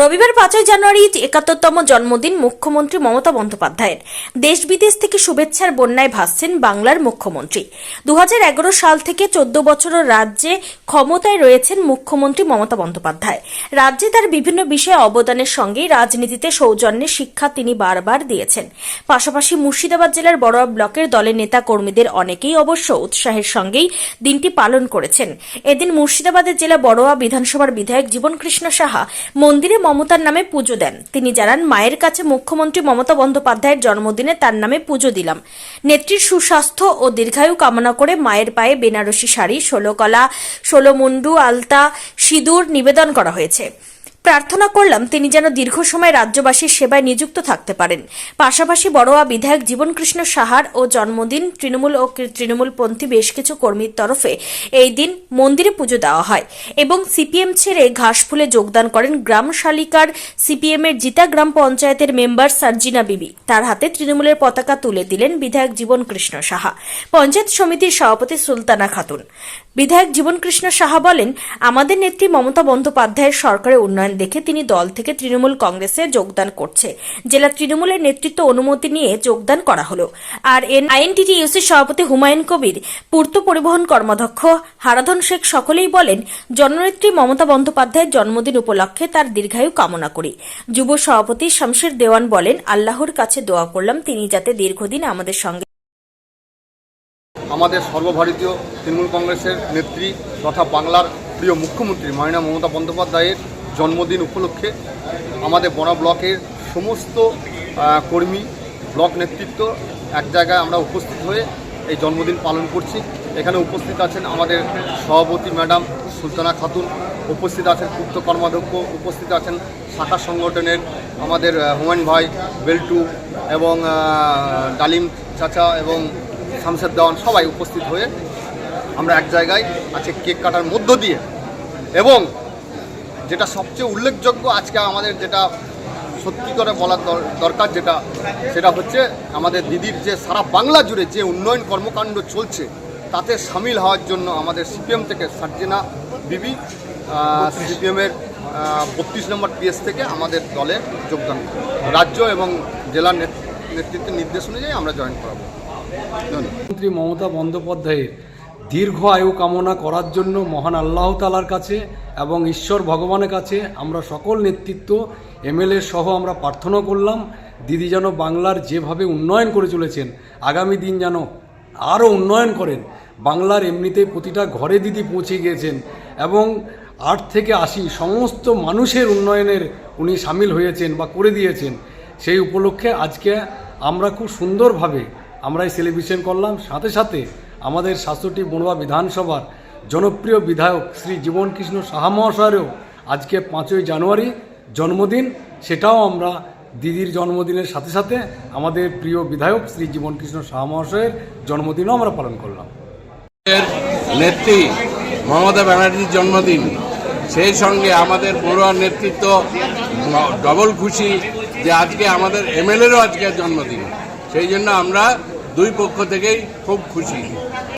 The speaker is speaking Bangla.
রবিবার পাঁচই জানুয়ারি একাত্তরতম জন্মদিন মুখ্যমন্ত্রী মমতা বন্দ্যোপাধ্যায়ের। দেশ বিদেশ থেকে শুভেচ্ছার বন্যায় ভাসছেন বাংলার মুখ্যমন্ত্রী। দু হাজার এগারো সাল থেকে চোদ্দ বছরও রাজ্যে ক্ষমতায় রয়েছেন মুখ্যমন্ত্রী মমতা বন্দ্যোপাধ্যায়। রাজ্যে তার বিভিন্ন বিষয়ে অবদানের সঙ্গেই রাজনীতিতে সৌজন্যে শিক্ষা তিনি বারবার দিয়েছেন। পাশাপাশি মুর্শিদাবাদ জেলার বড়োয়া ব্লকের দলের নেতা কর্মীদের অনেকেই অবশ্য উৎসাহের সঙ্গেই দিনটি পালন করেছেন। এদিন মুর্শিদাবাদের জেলা বড়োয়া বিধানসভার বিধায়ক জীবনকৃষ্ণ সাহা মন্দিরে মমতার নামে পুজো দেন। তিনি জানান, মায়ের কাছে মুখ্যমন্ত্রী মমতা বন্দ্যোপাধ্যায়ের জন্মদিনে তার নামে পুজো দিলাম। নেত্রীর সুস্বাস্থ্য ও দীর্ঘায়ু কামনা করে মায়ের পায়ে বেনারসি শাড়ি ষোলকলা ষোলো মুন্ডু, আলতা, সিঁদুর নিবেদন করা হয়েছে। প্রার্থনা করলাম তিনি যেন দীর্ঘ সময় রাজ্যবাসীর সেবায় নিযুক্ত থাকতে পারেন। পাশাপাশি বড়োয়া বিধায়ক জীবনকৃষ্ণ সাহার ও জন্মদিন তৃণমূল ও তৃণমূলপন্থী বেশ কিছু কর্মীর তরফে এই দিন মন্দিরে পুজো দেওয়া হয় এবং সিপিএম ছেড়ে ঘাসফুলে যোগদান করেন গ্রাম শালিকার সিপিএম এর জিতা গ্রাম পঞ্চায়েতের মেম্বার সার্জিনা বিবি। তার হাতে তৃণমূলের পতাকা তুলে দিলেন বিধায়ক জীবনকৃষ্ণ সাহা। পঞ্চায়েত সমিতির সভাপতি সুলতানা খাতুন। বিধায়ক জীবনকৃষ্ণ সাহা বলেন, আমাদের নেত্রী মমতা বন্দ্যোপাধ্যায়ের সরকারের উন্নয়ন দেখে তিনি দল থেকে তৃণমূল কংগ্রেসে যোগদান করছে। জেলা তৃণমূলের নেতৃত্ব অনুমতি নিয়ে যোগদান করা হলো। আর এন আইএনটিটিইউসির সভাপতি হুমায়ুন কবির, পূর্ত পরিবহন কর্মাধ্যক্ষ হারাধন শেখ সকলেই বলেন, জননেত্রী মমতা বন্দ্যোপাধ্যায়ের জন্মদিন উপলক্ষে তার দীর্ঘায়ু কামনা করি। যুব সভাপতি শামশের দেওয়ান বলেন, আল্লাহর কাছে দোয়া করলাম তিনি যাতে দীর্ঘদিন আমাদের সঙ্গে আমাদের সর্বভারতীয় তৃণমূল কংগ্রেসের নেত্রী তথা বাংলার প্রিয় মুখ্যমন্ত্রী মাননীয় মমতা বন্দ্যোপাধ্যায়ের জন্মদিন উপলক্ষে আমাদের বনা ব্লকের সমস্ত কর্মী, ব্লক নেতৃত্ব এক জায়গায় আমরা উপস্থিত হয়ে এই জন্মদিন পালন করছি। এখানে উপস্থিত আছেন আমাদের সভাপতি ম্যাডাম সুলতানা খাতুন, উপস্থিত আছেন পূর্ত কর্মাধ্যক্ষ, উপস্থিত আছেন শাখা সংগঠনের আমাদের হুমায়ুন ভাই, বেল্টু এবং ডালিম চাচা এবং শামশেদ দেওয়ান সবাই উপস্থিত হয়ে আমরা এক জায়গায় আজকে কেক কাটার মধ্য দিয়ে এবং যেটা সবচেয়ে উল্লেখযোগ্য আজকে আমাদের যেটা সত্যি করে বলার দর- দরকার যেটা, সেটা হচ্ছে আমাদের দিদির যে সারা বাংলা জুড়ে যে উন্নয়ন কর্মকাণ্ড চলছে, তাতে সামিল হওয়ার জন্য আমাদের সিপিএম থেকে সার্জিনা বিবি সিপিএমের বত্রিশ নম্বর পিএস থেকে আমাদের দলে যোগদান। রাজ্য এবং জেলার নেত- নেতৃত্বের নির্দেশ অনুযায়ী আমরা জয়েন করাবো মুখ্যমন্ত্রী মমতা বন্দ্যোপাধ্যায়ের দীর্ঘ আয়ু কামনা করার জন্য মহান আল্লাহ তালার কাছে এবং ঈশ্বর ভগবানের কাছে আমরা সকল নেতৃত্ব, এমএলএ সহ আমরা প্রার্থনা করলাম, দিদি যেন বাংলার যেভাবে উন্নয়ন করে চলেছেন, আগামী দিন যেন আরও উন্নয়ন করেন, বাংলার এমনিতে প্রতিটা ঘরে দিদি পৌঁছে গিয়েছেন এবং আট থেকে আশি সমস্ত মানুষের উন্নয়নের উনি সামিল হয়েছেন বা করে দিয়েছেন, সেই উপলক্ষে আজকে আমরা খুব সুন্দরভাবে আমরা এই সেলিব্রেশন করলাম। সাথে সাথে আমাদের সাতষট্টি বড়ুয়া বিধানসভার জনপ্রিয় বিধায়ক শ্রী জীবনকৃষ্ণ সাহা মহাশয়েরও আজকে পাঁচই জানুয়ারি জন্মদিন। সেটাও আমরা দিদির জন্মদিনের সাথে সাথে আমাদের প্রিয় বিধায়ক শ্রী জীবনকৃষ্ণ সাহা মহাশয়ের জন্মদিনও আমরা পালন করলাম। নেত্রী মমতা ব্যানার্জির জন্মদিন। সেই সঙ্গে আমাদের বড়ুয়ার নেতৃত্ব ডবল খুশি যে আজকে আমাদের এমএলএরও আজকে জন্মদিন। সেই জন্য আমরা দুই পক্ষ থেকেই খুব খুশি।